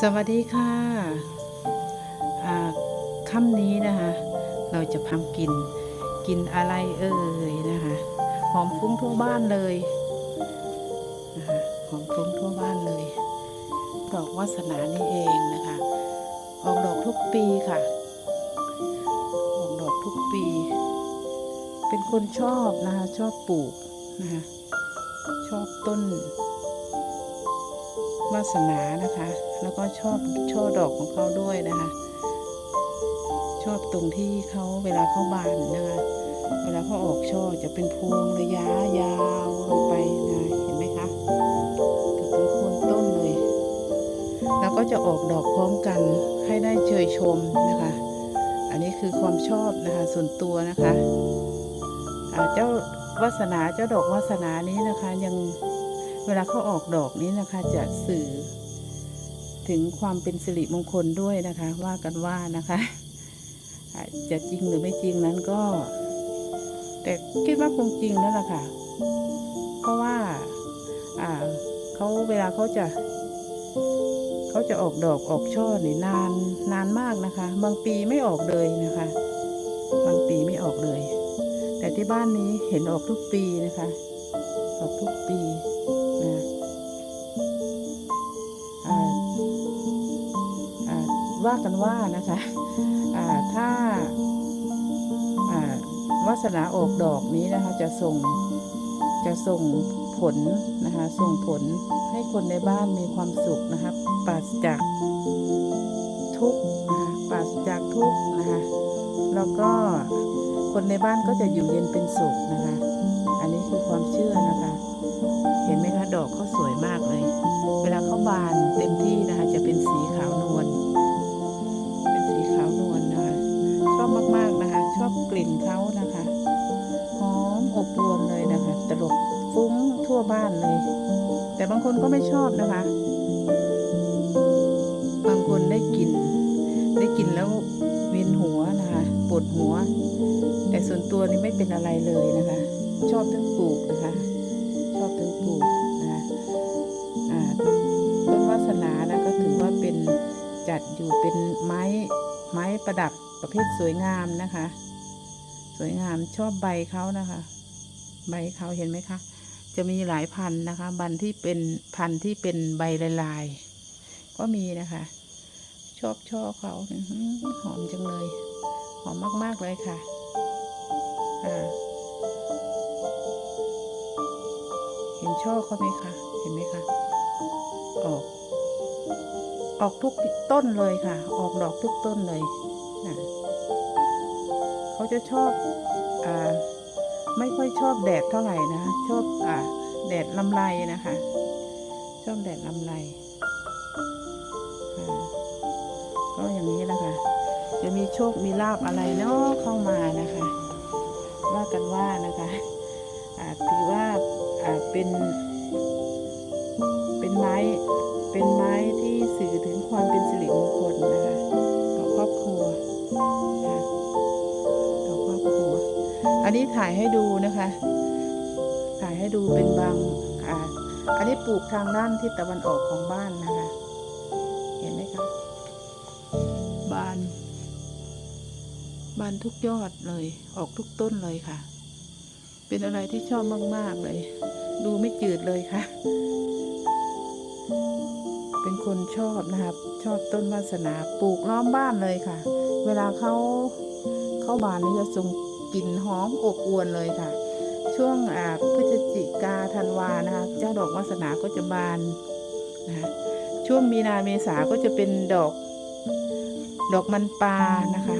สวัสดีค่ะค่ำนี้นะคะ เราจะทำกินกินอะไรเอ่ยนะคะ หอมฟุ้งทั่วบ้านเลยนะคะหอมฟุ้งทั่วบ้านเลย ดอกวาสนานี่เองนะคะ ออกดอกทุกปีค่ะ ออกดอกทุกปี เป็นคนชอบนะคะ ชอบปลูกนะคะ ชอบต้น วาสนานะคะ แล้วก็ชอบช่อดอกของเขาด้วยนะคะ ชอบตรงที่เขาเวลาเขาบานนะคะ เวลาเขาออกช่อจะเป็นพวงระยะยาวลงไปนะเห็นไหมคะเกือบเป็นโคนต้นเลย แล้วก็จะออกดอกพร้อมกันให้ได้เชยชมนะคะ อันนี้คือความชอบนะคะส่วนตัวนะคะเจ้าวาสนาเจ้าดอกวาสนานี้นะคะยัง เวลาเขาออกดอกนี้นะคะจะสื่อ ถึงความเป็นสิริมงคลด้วยนะคะ ว่ากันว่านะคะจจะจริงหรือไม่จริงนั้นก็ แต่คิดว่าคงจริงนั่นแหละค่ะ เพราะว่าอ่าเขาเวลาเขาจะเขาจะออกดอกออกช่อนี่นานนานมากนะคะ บางปีไม่ออกเลยนะคะ บางปีไม่ออกเลย แต่ที่บ้านนี้เห็นออกทุกปีนะคะ ออกทุกปี ว่ากันว่านะคะถ้าวาสนาออกดอกนี้นะคะ จะส่งจะส่งผลนะคะ ส่งผลให้คนในบ้านมีความสุขนะคะปราศจากทุกนะคะปราศจากทุกนะคะ แล้วก็คนในบ้านก็จะอยู่เย็นเป็นสุขนะคะ อันนี้คือความเชื่อนะคะ เห็นไหมคะดอกเขาสวยมากเลย เวลาเขาบานเต็มที่นะคะจะเป็นสี ทั่วบ้านเลย แต่บางคนก็ไม่ชอบนะคะ บางคนได้กลิ่นได้กลิ่นแล้วเวียนหัวนะคะปวดหัว แต่ส่วนตัวนี่ไม่เป็นอะไรเลยนะคะ ชอบทั้งปลูกนะคะ ชอบทั้งปลูกนะคะต้นวาสนานะก็ถือว่าเป็นจัดอยู่เป็นไม้ไม้ประดับประเภทสวยงามนะคะ สวยงามชอบใบเขานะคะ ใบเขาเห็นไหมคะ จะมีหลายพันนะคะ บันที่เป็นพันที่เป็นใบลายๆก็มีนะคะ ชอบช่อเขาหอหอมจังเลย หอมมากๆเลยค่ะอ่าเห็นช่อเขาไหมคะเห็นไหมคะออก ออกทุกต้นเลยค่ะ ออกดอกทุกต้นเลยนะเขาจะชอบอ่า ไม่ค่อยชอบแดดเท่าไหร่นะคะชอบอ่าแดดลำไรนะคะ ชอบแดดลำไรก็อย่างนี้แหละค่ะ จะมีโชคมีลาบอะไรเนาะเข้ามานะคะ ว่ากันว่านะคะอ่าถือว่าอ่าเป็นเป็นไม้เป็นไม้ที่สื่อถึงความเป็นสิริมงคลนะคะ อันนี้ถ่ายให้ดูนะคะ ถ่ายให้ดูเป็นบางอ่าอันนี้ปลูกทางด้านทิศตะวันออกของบ้านนะคะ เห็นไหมคะ บาน บานทุกยอดเลย ออกทุกต้นเลยค่ะ เป็นอะไรที่ชอบมาก ๆ เลย ดูไม่จืดเลยค่ะ เป็นคนชอบนะครับ ชอบต้นวาสนา ปลูกล้อมบ้านเลยค่ะ เวลาเขา เข้าบานนี่จะส่ง กลิ่นหอมอบอวลเลยค่ะ ช่วงพฤศจิกาธันวานะคะเจ้าดอกวาสนาก็จะบานนะคะช่วงมีนาเมษาก็จะเป็นดอกดอกมันปลานะคะ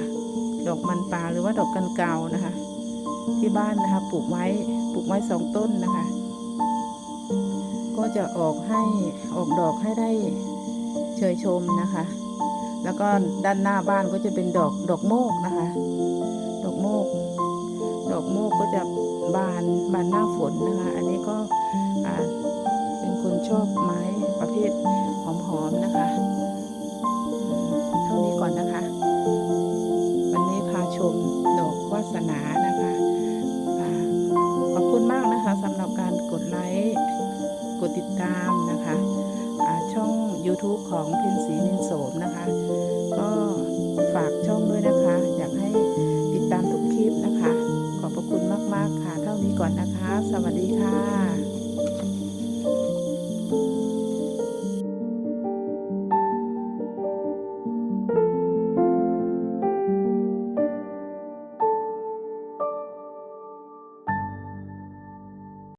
ดอกมันปลาหรือว่าดอกกันเกานะคะ ที่บ้านนะคะปลูกไว้ปลูกไว้สองต้นนะคะ ก็จะออกให้ออกดอกให้ได้เชยชมนะคะ แล้วก็ด้านหน้าบ้านก็จะเป็นดอกดอกโมกนะคะ ดอกโมก ดอกโมกก็จะบานบานหน้าฝนนะคะ อันนี้ก็เป็นคนชอบไม้ประเภทหอมๆนะคะ เท่านี้ก่อนนะคะ วันนี้พาชมดอกวาสนานะคะขอบคุณมากนะคะสำหรับการกดไลค์ กดติดตามนะคะ ช่อง YouTube ของพ็ญศรีนิ